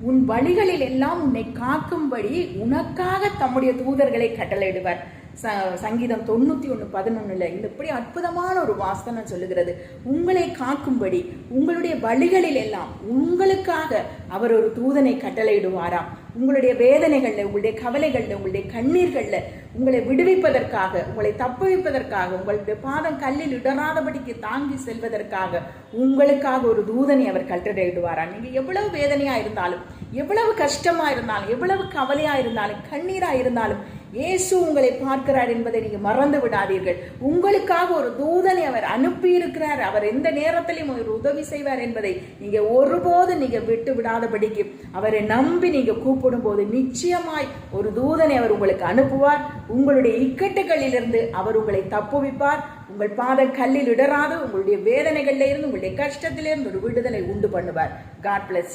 உன் வழிகளில் எல்லாம் உன்னை காக்கும்படி உனக்காக தம்முடைய தூதர்களை கட்டளையிடுவார். ச- சங்கீதம் தொண்ணூத்தி ஒன்று பதினொன்னுல இந்த இப்படி அற்புதமான ஒரு வாசனம் சொல்லுகிறது. உங்களை காக்கும்படி உங்களுடைய வழிகளில் எல்லாம் உங்களுக்காக அவர் ஒரு தூதனை கட்டளையிடுவாராம். உங்களுடைய வேதனைகள்ல உங்களுடைய கவலைகள்ல உங்களுடைய கண்ணீர்கள்ல உங்களை விடுவிப்பதற்காக உங்களை தப்புவிப்பதற்காக உங்களுடைய பாதம் கல்லில் இடராதபடிக்கு தாங்கி செல்வதற்காக உங்களுக்காக ஒரு தூதனை அவர் கட்டளையிடுவாராம். நீங்க எவ்வளவு வேதனையா இருந்தாலும் எவ்வளவு கஷ்டமா இருந்தாலும் எவ்வளவு கவலையா இருந்தாலும் கண்ணீரா இருந்தாலும் இயேசு உங்களை பார்க்கிறார் என்பதை நீங்க மறந்து விடாதீர்கள். உங்களுக்காக ஒரு தூதனை அவர் அனுப்பி இருக்கிறார் அவர் எந்த நேரத்திலையும் ஒரு உதவி செய்வார் என்பதை நீங்க ஒருபோதும் நீங்க விட்டு விடாதபடிக்கு அவரை நம்பி நீங்க கூப்பிடும் போது நிச்சயமாய் ஒரு தூதனை அவர் உங்களுக்கு அனுப்புவார். உங்களுடைய இக்கட்டுகளிலிருந்து அவர் உங்களை தப்புவிப்பார். உங்கள் பாத கல்லில் இடராது உங்களுடைய வேதனைகளிலிருந்து உங்களுடைய கஷ்டத்திலிருந்து ஒரு விடுதலை உண்டு பண்ணுவார். God plus